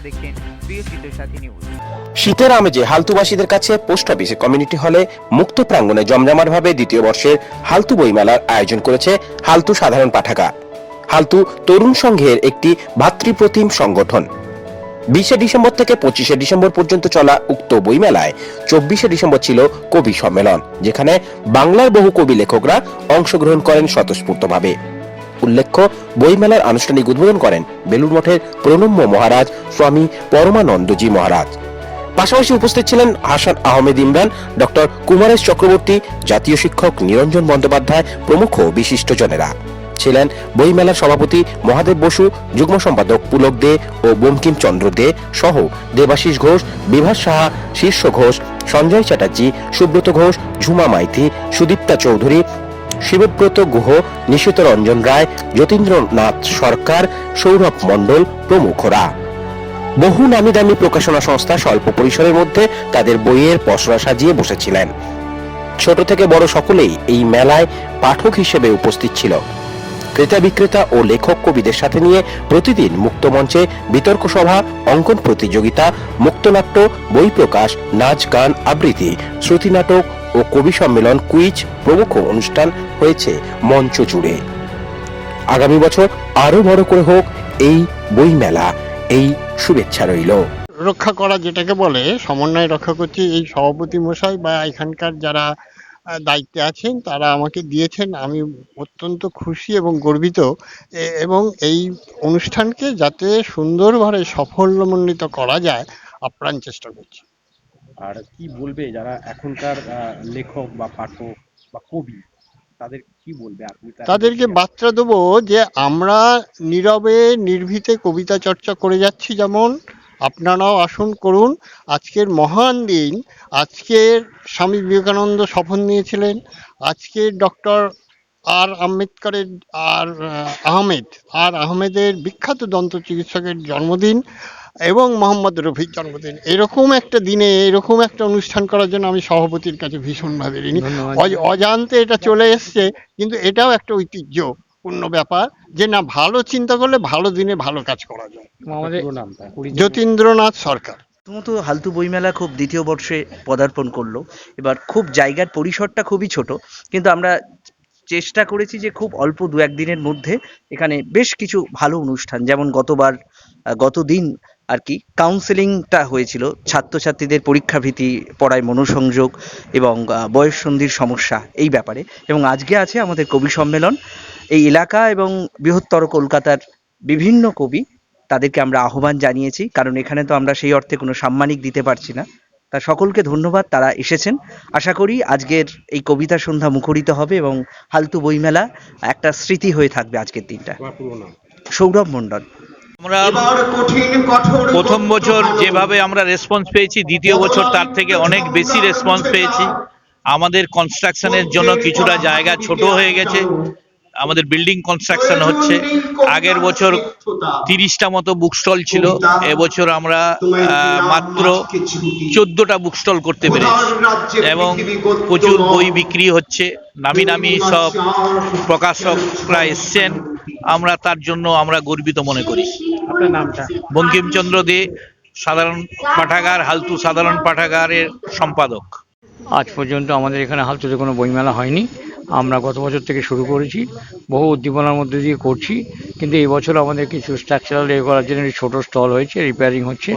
আপনারা দেখছেন প্রিয় চিত্র সাথী নিউজ শীতের আমেজে হালতুবাসীদের কাছে পোস্ট অফিসে কমিউনিটি হলে মুক্ত প্রাঙ্গণে জমজমাটভাবে দ্বিতীয় বর্ষের হালতু বইমেলার আয়োজন করেছে হালতু সাধারণ পাঠাগার। হালতু তরুণ সংঘের একটি ভাতৃপ্রতিম সংগঠন। বিশে ডিসেম্বর থেকে পঁচিশে ডিসেম্বর পর্যন্ত চলা উক্ত বইমেলায় চব্বিশে ডিসেম্বর ছিল কবি সম্মেলন, যেখানে বাংলার বহু কবি লেখকরা অংশগ্রহণ করেন স্বতঃস্ফূর্তভাবে। উল্লেখ্য, বইমেলার আনুষ্ঠানিক উদ্বোধন করেন বেলুর মঠের প্রণম্য মহারাজ স্বামী পরমানন্দজি মহারাজ। পাশাপাশি উপস্থিত ছিলেন হাসান আহমেদ ইমরান, ডক্টর কুমারেশ চক্রবর্তী, জাতীয় শিক্ষক নিরঞ্জন বন্দ্যোপাধ্যায় প্রমুখ বিশিষ্টজনেরা। ছিলেন বইমেলার সভাপতি মহাদেব বসু, যুগ্ম সম্পাদক পুলক দে ও বঙ্কিম চন্দ্র দে সহ দেবাশিস ঘোষ, বিভাস সাহা, শীর্ষ ঘোষ, সঞ্জয় চ্যাটার্জি, সুব্রত ঘোষ, ঝুমা মাইতি, সুদীপ্তা চৌধুরী শিবব্রত গুহ, নিশিত রঞ্জন রায়, যতীন্দ্রনাথ সরকার, সৌরভ মণ্ডল প্রমুখরা। বহু নামি দামি প্রকাশনা সংস্থা স্বল্প পরিসরের মধ্যে তাদের বইয়ের পসরা সাজিয়ে বসেছিলেন। ছোট থেকে বড় সকলেই এই মেলায় পাঠক হিসেবে উপস্থিত ছিল। ক্রেতা বিক্রেতা ও লেখক কবিদের সাথে নিয়ে প্রতিদিন মুক্ত মঞ্চে বিতর্ক সভা, অঙ্কন প্রতিযোগিতা, মুক্তনাট্য, বই প্রকাশ, নাচ গান, আবৃত্তি শ্রুতি নাটক ও কবি সম্মেলন কুইজ প্রমুখ অনুষ্ঠান হয়েছে মঞ্চ জুড়ে। আগামী বছর আরও বড় করে হোক এই বই মেলা এই শুভেচ্ছা রইল। রক্ষা করা যেটাকে বলে, সমন্বয় রক্ষা করছি এই সভাপতি মশাই বা এখানকার যারা দায়িত্বে আছেন, তারা আমাকে দিয়েছেন। আমি অত্যন্ত খুশি এবং গর্বিত এবং এই অনুষ্ঠানকে যাতে সুন্দরভাবে সাফল্যমণ্ডিত করা যায়, আপ্রাণ চেষ্টা করছি। আর কি বলবে যারা এখনকার লেখক বা পাঠক বা কবি তাদের কি বলবে? আপনি তাদেরকে বার্তা দেবো যে আমরা নীরবে নির্ভীতে কবিতা চর্চা করে যাচ্ছি যেমন। আপনারাও আসুন করুন। আজকের মহান দিন আজকের স্বামী বিবেকানন্দ শপথ নিয়েছিলেন। আজকে ডক্টর আর আম্বেদকরের আর আহমেদ আর আহমেদের বিখ্যাত দন্ত চিকিৎসকের জন্মদিন। এবং মোহাম্মদ রফির জন্মদিন। এরকম একটা দিনে এরকম একটা অনুষ্ঠান করার জন্য আমি সভাপতির কাছে ভীষণভাবে ঋণী। অজান্তে এটা চলে এসছে কিন্তু এটাও একটা ঐতিহ্যপূর্ণ ব্যাপার যে না ভালো চিন্তা করলে ভালো দিনে ভালো কাজ করা যায়। যতীন্দ্রনাথ সরকার। প্রথমত হালতু বইমেলা খুব দ্বিতীয় বর্ষে পদার্পণ করল। এবার খুব জায়গার পরিসরটা খুবই ছোট কিন্তু আমরা চেষ্টা করেছি যে খুব অল্প দু একদিনের মধ্যে এখানে বেশ কিছু ভালো অনুষ্ঠান যেমন গতবার আহ, গতদিন আর কি কাউন্সেলিংটা হয়েছিল। ছাত্রছাত্রীদের পরীক্ষা ভীতি পড়ায় মনোসংযোগ এবং বয়ঃসন্ধির সমস্যা এই ব্যাপারে। এবং আজকে আছে আমাদের কবি সম্মেলন। এই এলাকা এবং বৃহত্তর কলকাতার বিভিন্ন কবি তাদেরকে আমরা আহ্বান জানিয়েছি। কারণ এখানে তো আমরা সেই অর্থে কোনো সাম্মানিক দিতে পারছি না। তা সকলকে ধন্যবাদ তারা এসেছেন। আশা করি আজকের এই কবিতা সন্ধ্যা মুখরিত হবে এবং হালতু বইমেলা একটা স্মৃতি হয়ে থাকবে আজকের দিনটা। সৌরভ মণ্ডল। আমরা প্রথম বছর যেভাবে আমরা রেসপন্স পেয়েছি দ্বিতীয় বছর তার থেকে অনেক বেশি রেসপন্স পেয়েছি। আমাদের কনস্ট্রাকশনের জন্য কিছুটা জায়গা ছোট হয়ে গেছে। আমাদের বিল্ডিং কনস্ট্রাকশন হচ্ছে। আগের বছর তিরিশটা মতো বুক স্টল ছিল। এবছর আমরা মাত্র চোদ্দটা বুক স্টল করতে পেরেছি। এবং প্রচুর বই বিক্রি হচ্ছে। নামি নামি সব প্রকাশকরা এসছেন। আমরা তার জন্য আমরা গর্বিত মনে করি। আপনার নামটা? বঙ্কিমচন্দ্র দে সাধারণ পাঠাগার হালতু সাধারণ পাঠাগারের সম্পাদক। আজ পর্যন্ত আমাদের এখানে হালতুতে কোনো বইমেলা হয়নি। আমরা গত বছর থেকে শুরু করেছি বহু উদ্দীপনার মধ্যে দিয়ে করছি। কিন্তু এই বছর আমাদের কিছু স্ট্রাকচারাল এ করার জন্য ছোট স্টল হয়েছে রিপেয়ারিং হচ্ছে।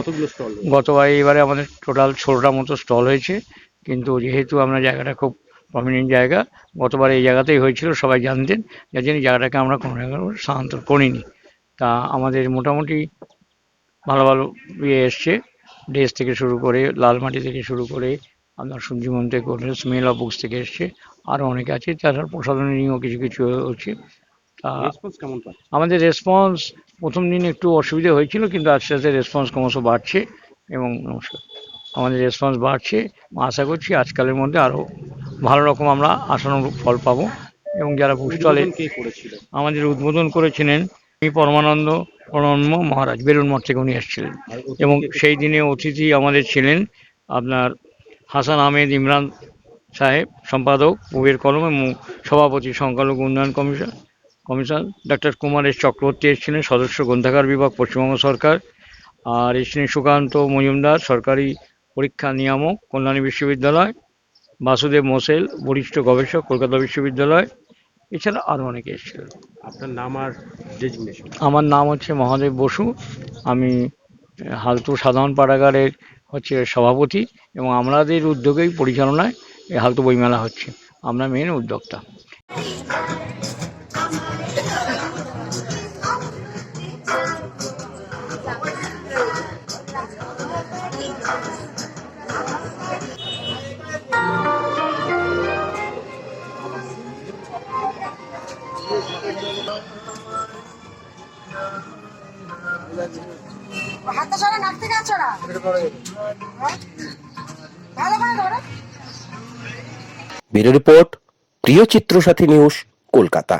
গতবার এবারে আমাদের টোটাল ষোলোটা মতো স্টল হয়েছে। কিন্তু যেহেতু আমরা জায়গাটা খুব প্রমিনেন্ট জায়গা গতবার এই জায়গাতেই হয়েছিল সবাই জানতেন। যার জন্য জায়গাটাকে আমরা কোনো জায়গায় স্থানান্তর করিনি। তা আমাদের মোটামুটি ভালো ভালো ইয়ে এসছে। ড্রেস থেকে শুরু করে লাল মাটি থেকে শুরু করে আপনার সূর্যমন থেকে করে স্মেল অফ বুকস থেকে এসছে। আরও অনেকে আছে প্রসাধনী নিয়েও কিছু কিছু হচ্ছে। আমাদের রেসপন্স প্রথম দিন একটু অসুবিধা হয়েছিল কিন্তু আস্তে আস্তে রেসপন্স ক্রমশ বাড়ছে এবং নমস্কার। আমাদের রেসপন্স বাড়ছে। আশা করছি আজকালের মধ্যে আরও ভালো রকম আমরা আশানুরূপ ফল পাবো। এবং যারা উদ্বোধন আমাদের উদ্বোধন করেছিলেন পরমানন্দ প্রণম্য মহারাজ বেলুন মঠ থেকে উনি এসেছিলেন। এবং সেই দিনে অতিথি আমাদের ছিলেন আপনার হাসান আহমেদ ইমরান সাহেব সম্পাদক উবের কলম এবং সভাপতি সংখ্যালঘু উন্নয়ন commission commission. Doctor Kumar S Chakraborty এসেছিলেন সদস্য গ্রন্থাগার বিভাগ পশ্চিমবঙ্গ সরকার। আর শ্রী সুকান্ত মজুমদার সরকারি পরীক্ষা নিয়ামক কল্যাণী বিশ্ববিদ্যালয়। বাসুদেব মোসেল বরিষ্ঠ গবেষক কলকাতা বিশ্ববিদ্যালয়। এছাড়া আরও অনেকে এসেছিলেন আপনার নাম আর ডেজিগনেশন আমার নাম হচ্ছে মহাদেব বসু। আমি হালতু সাধারণ পাঠাগারের হচ্ছে সভাপতি এবং আমাদের উদ্যোগেই পরিচালনায় এই হালতু বইমেলা হচ্ছে। আমরা মেন উদ্যোক্তা। ধরো ব্যুরো রিপোর্ট প্রিয় চিত্রসাথী নিউজ কলকাতা।